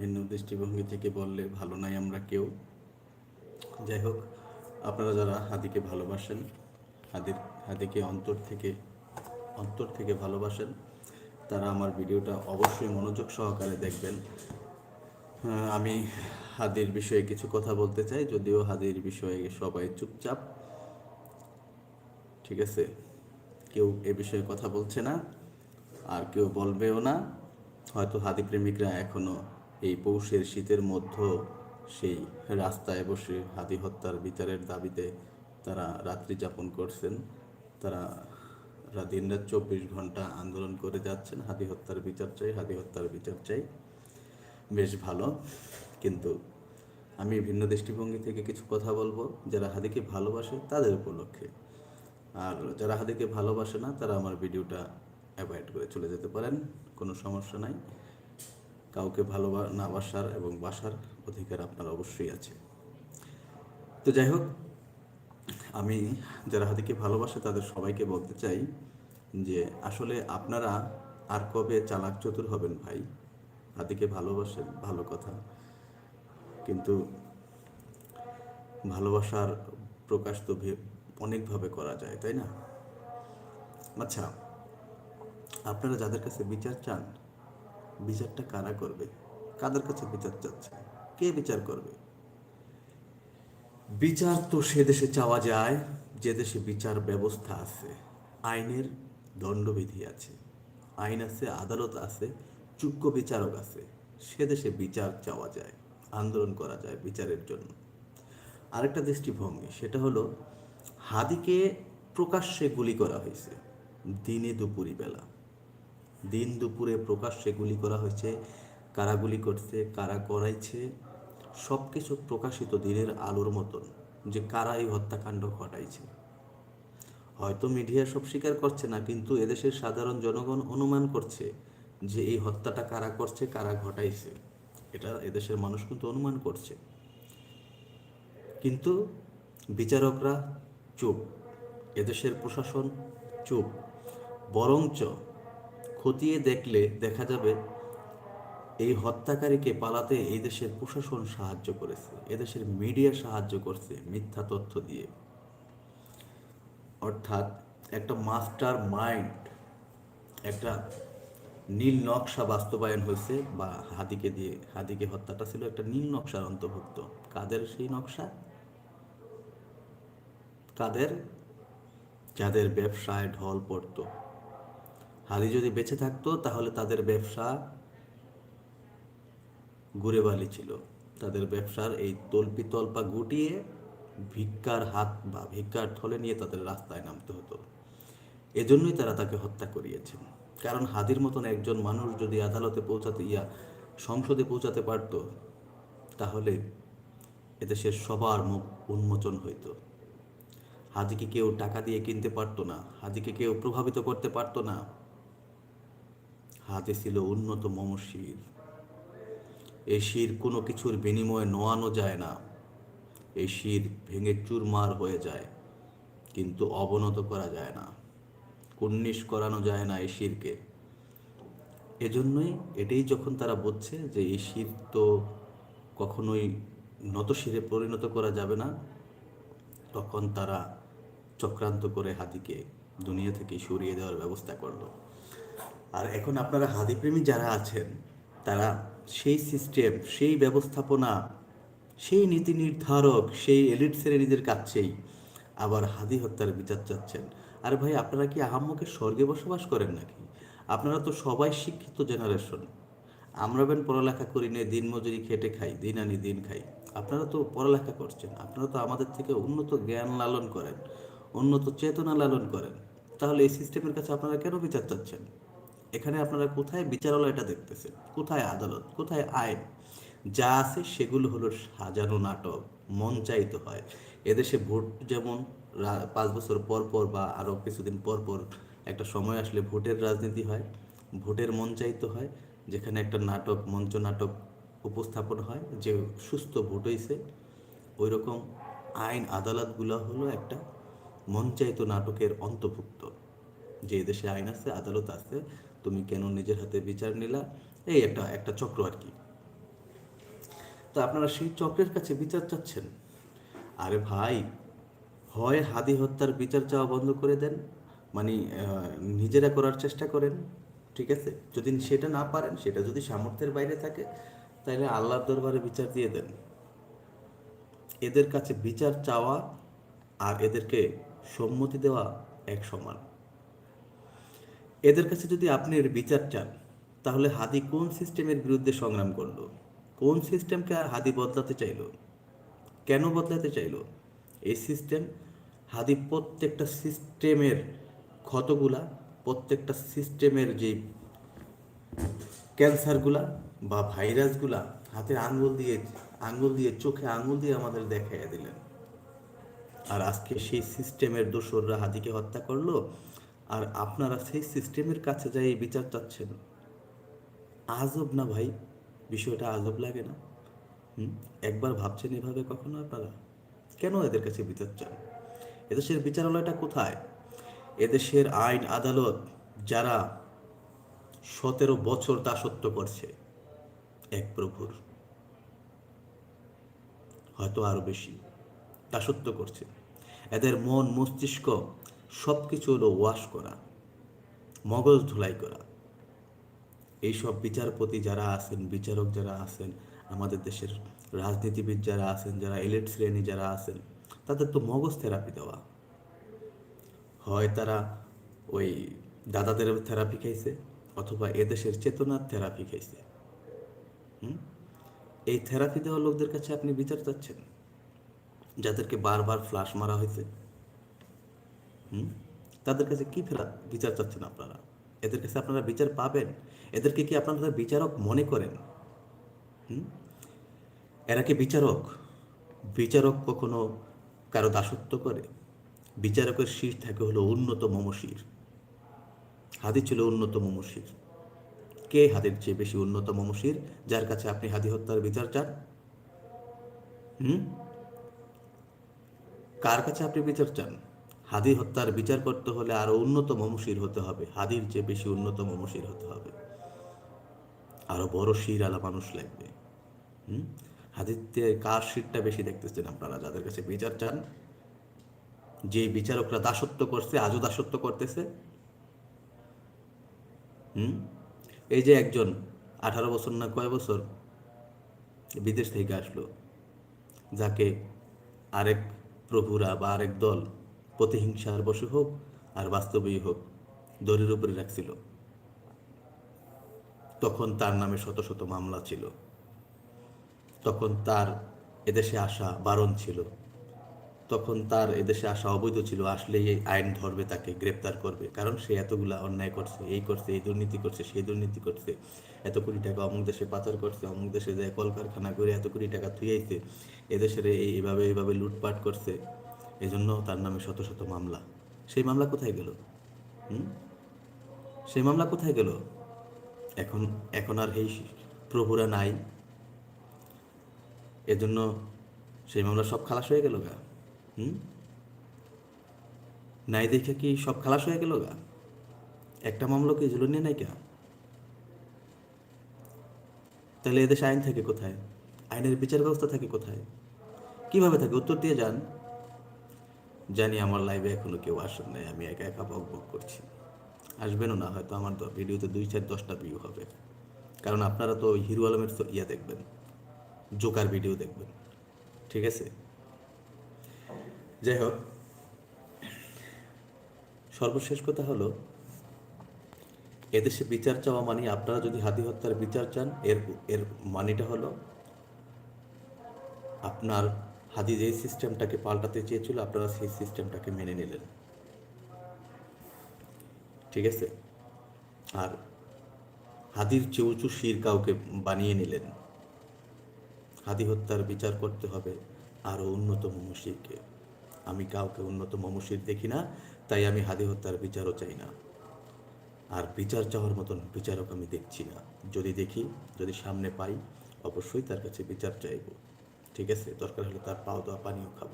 ভিন্ন দৃষ্টিভঙ্গি থেকে বললে ভালো নাই আমরা কেউ। যাই হোক, আপনারা যারা হাদিকে ভালোবাসেন, হাদির, হাদিকে অন্তর থেকে অন্তর থেকে ভালোবাসেন, তারা আমার ভিডিওটা অবশ্যই মনোযোগ সহকারে দেখবেন। আমি হাদির বিষয়ে কিছু কথা বলতে চাই, যদিও হাদির বিষয়ে সবাই চুপচাপ। ঠিক আছে? কেউ এ বিষয়ে কথা বলছে না, আর কেউ বলবেও না। হয়তো হাদি প্রেমিকরা এখনও এই পৌষের শীতের মধ্যে সেই রাস্তায় বসে হাদি হত্যার বিচারের দাবিতে তারা রাত্রি যাপন করছেন। তারা দিনরাত চব্বিশ ঘণ্টা আন্দোলন করে যাচ্ছেন। হাদি হত্যার বিচার চাই হাদি হত্যার বিচার চাই। বেশ ভালো। কিন্তু আমি ভিন্ন দৃষ্টিভঙ্গি থেকে কিছু কথা বলব। যারা হাদিকে ভালোবাসে তাদের উপলক্ষে। আর যারা হাদিকে ভালোবাসে না, তারা আমার ভিডিওটা অ্যাভয়েড করে চলে যেতে পারেন। কোনো সমস্যা নাই। কাউকে ভালোবা না বাসার এবং বাসার অধিকার আপনার অবশ্যই আছে। তো যাই হোক, আমি যারা হাদিকে ভালোবাসে তাদের সবাইকে বলতে চাই যে, আসলে আপনারা আর কবে চালাক চতুর হবেন ভাই? হাদিকে ভালোবাসেন, ভালো কথা। কিন্তু ভালোবাসার প্রকাশ তো অনেকভাবে করা যায়, তাই না? আচ্ছা আপনারা যাদের কাছে বিচার চান বিচারটা কারা করবে? কাদের কাছে বিচার চাচ্ছে? কে বিচার করবে? বিচার তো সে দেশে চাওয়া যায়, যে দেশে বিচার ব্যবস্থা আছে। আইনের দণ্ডবিধি আছে। আইন আছে, আদালত আছে যোগ্য বিচারক আছে। সে দেশে বিচার চাওয়া যায়, আন্দোলন করা যায় বিচারের জন্য। আরেকটা দৃষ্টিভঙ্গি, সেটা হলো হাদিকে প্রকাশ্যে গুলি করা হয়েছে দিনে দুপুরি বেলা দিন দুপুরে প্রকাশ্যে গুলি করা হয়েছে, কারা গুলি করছে, কারা করাইছে সব কিছু প্রকাশিত দিনের আলোর মতন যে কারা এই হত্যাকাণ্ড ঘটাইছে। হয়তো মিডিয়া সব স্বীকার করছে না, কিন্তু এদেশের সাধারণ জনগণ অনুমান করছে যে এই হত্যাটা কারা করছে, কারা ঘটাইছে। এটা এদেশের মানুষ কিন্তু অনুমান করছে। কিন্তু বিচারকরা চুপ, এদেশের প্রশাসন চুপ, বরঞ্চ খতিয়ে দেখলে দেখা যাবে এই হত্যাকারীকে পালাতে এই দেশের প্রশাসন সাহায্য করেছে এদেশের মিডিয়া সাহায্য করছে মিথ্যা তথ্য দিয়ে। অর্থাৎ একটা মাস্টার মাইন্ড, একটা নীল নকশা বাস্তবায়ন হয়েছে বা হাদিকে দিয়ে, হাদিকে হত্যাটা ছিল একটা নীল নকশার অন্তর্ভুক্ত। কাদের সেই নকশা? কাদের? যাদের ব্যবসায় ঢল পড়তো। হাদি যদি বেঁচে থাকতো, তাহলে তাদের ব্যবসা ঘুরে বালি ছিল। তাদের ব্যবসার এই তল্পি তল্পা গুটিয়ে ভিক্ষার হাত বা ভিক্ষার থলে নিয়ে তাদের রাস্তায় নামতে হতো। এজন্যই তারা তাকে হত্যা করিয়েছেন। কারণ হাদির মতন একজন মানুষ যদি আদালতে পৌঁছাতে ইয়া সংসদে পৌঁছাতে পারত, তাহলে এদেশের সবার মুখ উন্মোচন হইতো। হাদিকে কেউ টাকা দিয়ে কিনতে পারতো না হাদিকে কেউ প্রভাবিত করতে পারতো না। হাতে ছিল উন্নত মমশির এই শির কোনো কিছুর বিনিময়ে নোয়ানো যায় না। এই শির ভেঙে চুরমার হয়ে যায়, কিন্তু অবনত করা যায় না। কুন্নিশ করানো যায় না এই শিরকে। এজন্যই এটাই যখন তারা বুঝছে যে এই শির তো কখনোই নত শিরে পরিণত করা যাবে না, তখন তারা চক্রান্ত করে হাদিকে দুনিয়া থেকে সরিয়ে দেওয়ার ব্যবস্থা করল। আর এখন আপনারা হাদিপ্রেমী যারা আছেন, তারা সেই সিস্টেম সেই ব্যবস্থাপনা, সেই নীতি নির্ধারক, সেই এলিট শ্রেণীদের কাছেই আবার হাদি হত্যার বিচার চাচ্ছেন। আরে ভাই, আপনারা কি আহাম্মকে স্বর্গে বসবাস করেন নাকি? আপনারা তো সবাই শিক্ষিত জেনারেশন আমরা বেন পড়ালেখা করি নিয়ে দিন মজুরি খেটে খাই, দিন আনি দিন খাই। আপনারা তো পড়ালেখা করছেন, আপনারা তো আমাদের থেকে উন্নত জ্ঞান লালন করেন, উন্নত চেতনা লালন করেন। তাহলে এই সিস্টেমের কাছে আপনারা কেন বিচার চাচ্ছেন? এখানে আপনারা কোথায় বিচারালয়টা দেখতেছেন? কোথায় আদালত? কোথায় আইন? যা আছে সেগুলো হলো সাজানো নাটক চাইতে হয়। এদেশে ভোট যেমন পাঁচ বছর পর পর বা আরও কিছুদিন পর পর একটা সময় আসলে ভোটের রাজনীতি হয়, ভোটের চাইতে হয়, যেখানে একটা নাটক, মঞ্চ নাটক উপস্থাপন হয়, যে সুস্থ ভোট হয়েছে ওই রকম আইন আদালতগুলো হলো একটা মঞ্চায়িত নাটকের অন্তর্ভুক্ত। যে দেশে আইন আছে, আদালত আছে, তুমি কেন নিজের হাতে বিচার নিলা? এই একটা একটা চক্র আর কি। তো আপনারা সেই চক্রের কাছে বিচার চাচ্ছেন। আরে ভাই, হয় হাদি হত্যার বিচার চাওয়া বন্ধ করে দেন মানে নিজেরা করার চেষ্টা করেন, ঠিক আছে? যদি সেটা না পারেন, সেটা যদি সামর্থ্যের বাইরে থাকে তাহলে আল্লাহর দরবারে বিচার দিয়ে দেন। এদের কাছে বিচার চাওয়া আর এদেরকে সম্মতি দেওয়া এক সমান। এদের কাছে যদি আপনি এর বিচার চান, তাহলে হাদি কোন সিস্টেমের বিরুদ্ধে সংগ্রাম করল? কোন সিস্টেমকে আর হাদি বদলাতে চাইলো? কেন বদলাতে চাইলো? এই সিস্টেম হাদি প্রত্যেকটা সিস্টেমের ক্ষতগুলা, প্রত্যেকটা সিস্টেমের যে ক্যান্সারগুলা বা ভাইরাসগুলা হাতে আঙ্গুল দিয়ে আঙ্গুল দিয়ে, চোখে আঙ্গুল দিয়ে আমাদের দেখাইয়া দিলেন। আর আজকে সেই সিস্টেমের দোসররা হাদিকে হত্যা করল আর আপনারা সেই সিস্টেমের কাছে যাই বিচার চাচ্ছেন, আজব না ভাই? বিষয়টা আজব লাগে না? একবার ভাবছেন এভাবে কখনো আপনারা? কেন এদের কাছে বিচার চান? এদেশের বিচারালয়টা কোথায়? এদেশের আইন আদালত যারা সতেরো বছর দাসত্ব করছে, এক প্রভুর হয়তো আরও বেশি দাসত্ব করছে। এদের মন মস্তিষ্ক সব কিছু হলো ওয়াশ করা, মগজ ধুলাই করা এইসব বিচারপতি যারা আছেন, বিচারক যারা আছেন, আমাদের দেশের রাজনীতিবিদ যারা আছেন, যারা এলিট শ্রেণি যারা আছেন, তাদের তো মগজ থেরাপি দেওয়া হয় তারা ওই দাদাদের থেরাপি খাইছে, অথবা এদেশের চেতনার থেরাপি খাইছে হুম? এই থেরাপি দেওয়া লোকদের কাছে আপনি বিচার চাচ্ছেন যাদেরকে বারবার ফ্লাশ মারা হয়েছে? তাদের কাছে কি ফেরা বিচার চাচ্ছেন আপনারা? এদের কাছে আপনারা বিচার পাবেন? এদেরকে কি আপনারা বিচারক মনে করেন? এরা কি বিচারক? বিচারক কখনো কারও দাসত্ব করে? বিচারকের শীর থাকে হলো উন্নত মমশির। হাদি ছিল উন্নত মমশির। কে হাদির চেয়ে বেশি উন্নত মমশির? যার কাছে আপনি হাদি হত্যার বিচার চান? হুম? কার কাছে আপনি বিচার চান? হাদি হত্যার বিচার করতে হলে আরও উন্নত মমশির হতে হবে। হাদির চেয়ে বেশি উন্নত মমশির হতে হবে। আরও বড় শির আলা মানুষ লাগবে। হুম? হাদিতে কার শিরটা বেশি দেখতেছেন আপনারা? যাদের কাছে বিচার চান যে বিচারকরা দাসত্ব করছে, আজও দাসত্ব করতেছে। হুম? এই যে একজন, আঠারো বছর না কয় বছর, বিদেশ থেকে আসলো। যাকে আরেক প্রভুরা বা আরেক দল প্রতিহিংসার বসে হোক আর বাস্তবেই হোক, দড়ির উপরে রাখছিল। তখন তার নামে শত শত মামলা ছিল। তখন তার এদেশে আসা বারণ ছিল। তখন তার এদেশে আসা অবৈধ ছিল, আসলেই এই আইন ধরবে, তাকে গ্রেপ্তার করবে। কারণ সে এতগুলা অন্যায় করছে, এই করছে, এই দুর্নীতি করছে, সেই দুর্নীতি করছে, এত কোটি টাকা অমুক দেশে পাচার করছে, অমুক দেশে যায় কলকারখানা করে এত কোটি টাকা থুইয়াইছে এদেশের এই এইভাবে এইভাবে লুটপাট করছে। এজন্য তার নামে শত শত মামলা। সেই মামলা কোথায় গেল? হুম? সেই মামলা কোথায় গেল? এখন এখন আর এই প্রভুরা নাই। এজন্য সেই মামলা সব খালাস হয়ে গেল গা। হুম? নাই দেখে কি সব খালাস হয়ে গেল গা? একটা মামলা কি এগুলো নিয়ে নাই কে? তাহলে এদেশে আইন থাকে কোথায়? আইনের বিচার ব্যবস্থা থাকে কোথায়? কীভাবে থাকে? উত্তর দিয়ে যান। জানি আমার লাইভে এখনও কেউ আসেন নাই, আমি একা একা বক বক করছি। আসবেনও না, হয়তো আমার ভিডিওতে দুই চার দশটা ভিউ হবে। কারণ আপনারা তো হিরো আলমের ইয়া দেখবেন, জোকার ভিডিও দেখবেন। ঠিক আছে? যাই হোক, সর্বশেষ কথা হলো, এদেশে বিচার চাওয়া মানে আপনারা যদি হাতি হত্যার বিচার চান, এর এর মানেটা হলো, আপনার হাদি যে সিস্টেমটাকে পাল্টাতে চেয়েছিল, আপনারা সেই সিস্টেমটাকে মেনে নিলেন। ঠিক আছে? আর হাদির চেয়ে উঁচু শির কাউকে বানিয়ে নিলেন। হাদি হত্যার বিচার করতে হবে আরও উন্নত মমশিরকে। আমি কাউকে উন্নত মমশির দেখি না, তাই আমি হাদি হত্যার বিচারও চাই না। আর বিচার চাওয়ার মতন বিচারক আমি দেখছি না। যদি দেখি, যদি সামনে পাই, অবশ্যই তার কাছে বিচার চাইব। ঠিক আছে, দরকার হলে তার পাও দেওয়া পানিও খাব।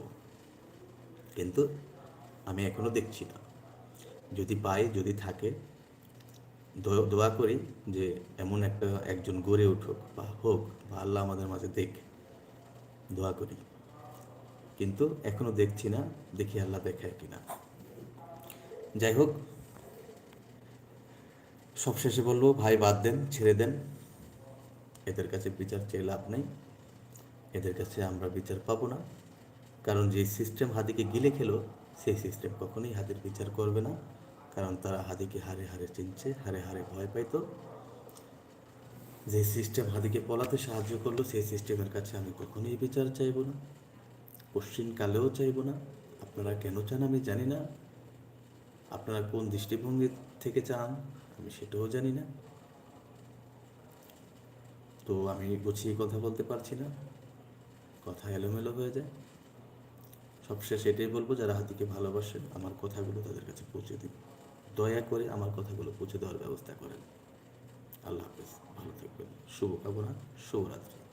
কিন্তু আমি এখনও দেখছি না। যদি পাই, যদি থাকে দোয়া করি যে এমন একটা একজন গড়ে উঠুক বা হোক, বা আল্লাহ আমাদের মাঝে দেখ, দোয়া করি। কিন্তু এখনও দেখছি না, দেখি আল্লাহ দেখায় কিনা। যাই হোক, সবশেষে বলব, ভাই বাদ দেন, ছেড়ে দেন। এদের কাছে বিচার চেয়ে লাভ নেই। এদের কাছে আমরা বিচার পাবো না। কারণ যে সিস্টেম হাদিকে গিলে খেলো সেই সিস্টেম কখনোই হাতের বিচার করবে না। কারণ তারা হাদিকে হারে হারে চিনছে, হারে হারে ভয় পাইতো। যে সিস্টেম হাদিকে পলাতে সাহায্য করল, সেই সিস্টেমের কাছে আমি কখনোই বিচার চাইব না। পশ্চিম কালেও চাইব না। আপনারা কেন চান আমি জানি না। আপনারা কোন দৃষ্টিভঙ্গি থেকে চান, আমি সেটাও জানি না। তো আমি গুছিয়ে কথা বলতে পারছি না। কথা এলোমেলো হয়ে যায়। সবশেষ এটাই বলব, যারা হাতিকে ভালোবাসেন, আমার কথাগুলো তাদের কাছে পৌঁছে দিন। দয়া করে আমার কথাগুলো পৌঁছে দেওয়ার ব্যবস্থা করেন। আল্লাহ হাফেজ। ভালো থাকবেন। শুভকামনা। শুভরাত্রি।